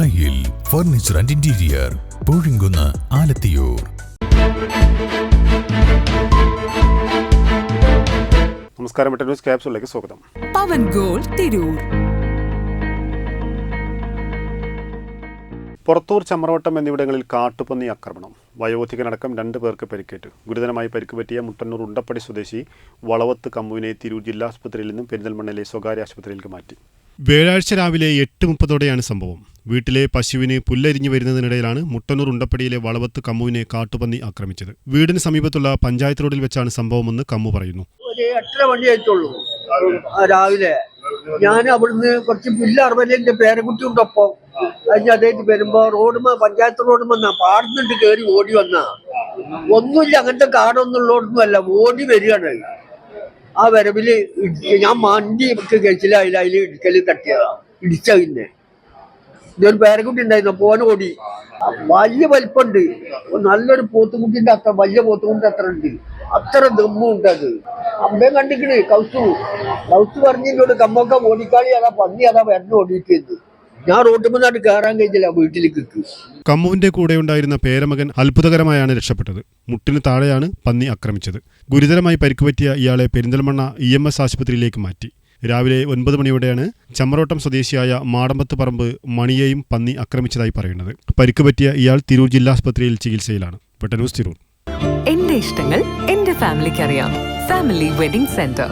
ദായിൽ furniture and interior Poozhikkunnu Alathiyur. നമസ്കാരം news ക്യാപ്സിലേക്ക് സ്വാഗതം. പവൻ ഗോൾ തിരൂർ. പുറത്തൂർ ചമ്രവട്ടം എന്നിവിടങ്ങളിൽ കാട്ടുപന്നി ആക്രമണം. വയോധികനടക്കം രണ്ട് പേർക്ക് പരിക്കേറ്റു. ഗുരുതരമായി പരിക്ക് പറ്റിയ മുട്ടന്നൂർ ഉണ്ടപ്പടി സ്വദേശി വളവത്ത് കമ്മുവിനെ തിരൂർ ജില്ലാ ആശുപത്രിയിൽ നിന്നും പെരിന്തൽമണ്ണയിലെ സ്വകാര്യ ആശുപത്രിയിലേക്ക് മാറ്റി. വ്യാഴാഴ്ച രാവിലെ എട്ട് മുപ്പതോടെയാണ് സംഭവം. വീട്ടിലെ പശുവിന് പുല്ലരിഞ്ഞു വരുന്നതിനിടയിലാണ് മുട്ടന്നൂർ ഉണ്ടപ്പടിയിലെ വളവത്ത് കമ്മുവിനെ കാട്ടുപന്നി ആക്രമിച്ചത്. വീടിന് സമീപത്തുള്ള പഞ്ചായത്ത് റോഡിൽ വെച്ചാണ് സംഭവമെന്ന് കമ്മു പറയുന്നു. ഒരു എട്ടര മണി രാവിലെ. ഞാൻ അവിടുന്ന് കുറച്ച് പുല്ല് അറുപതിൽ എന്റെ പേരക്കുട്ടി ഉണ്ട് ഒപ്പം കഴിഞ്ഞ അതേറ്റ് വരുമ്പോ റോഡുമ പഞ്ചായത്ത് റോഡുമ പാടുന്നുണ്ട് കയറി ഓടി വന്ന. ഒന്നുമില്ല അങ്ങനത്തെ കാടൊന്നുള്ളോടൊന്നും അല്ല ഓടി വരികയാണ്. ആ വരവിൽ ഞാൻ മണ്ടി കഴിച്ചില്ല അതിൽ ഇടിക്കൽ തട്ടിയതാ. ഇടിച്ച പിന്നെ. ഇതൊരു പേരക്കുട്ടി ഉണ്ടായിരുന്നു പോന ഓടി വലിയ വലിപ്പുണ്ട്. നല്ലൊരു പോത്തുകുട്ടിന്റെ അത്ര വലിയ പോത്തുകുട്ടി അത്ര ഉണ്ട്. അത്ര ദമ്മുണ്ട് അത്. അമ്മയും കണ്ടിക്കണ് കൗസു കൗസു പറഞ്ഞിട്ടുണ്ട് കമ്മൊക്കെ ഓടിക്കാളി അതാ പന്നി അതാ വരണ ഓടിയിട്ട് ഞാൻ റോട്ടിൽ നിന്നാണ് കയറാൻ കഴിഞ്ഞില്ല വീട്ടിലേക്ക് കമ്മുവിന്റെ കൂടെയുണ്ടായിരുന്ന പേരമകൻ അത്ഭുതകരമായാണ് രക്ഷപ്പെട്ടത്. മുട്ടിന് താഴെയാണ് പന്നി ആക്രമിച്ചത്. ഗുരുതരമായി പരിക്കുപറ്റിയ ഇയാളെ പെരിന്തൽമണ്ണ ഇ എം എസ് ആശുപത്രിയിലേക്ക് മാറ്റി. രാവിലെ ഒൻപത് മണിയോടെയാണ് ചമ്മറോട്ടം സ്വദേശിയായ മാടമ്പത്ത് പറമ്പ് മണിയെയും പന്നി ആക്രമിച്ചതായി പറയുന്നത്. പരിക്കുപറ്റിയ ഇയാൾ തിരൂർ ജില്ലാ ആശുപത്രിയിൽ ചികിത്സയിലാണ്. പെട്ടന്യൂസ് തിരൂർ. എന്റെ ഇഷ്ടങ്ങൾ എന്റെ ഫാമിലിക്ക് അറിയാം ഫാമിലി വെഡിംഗ് സെന്റർ.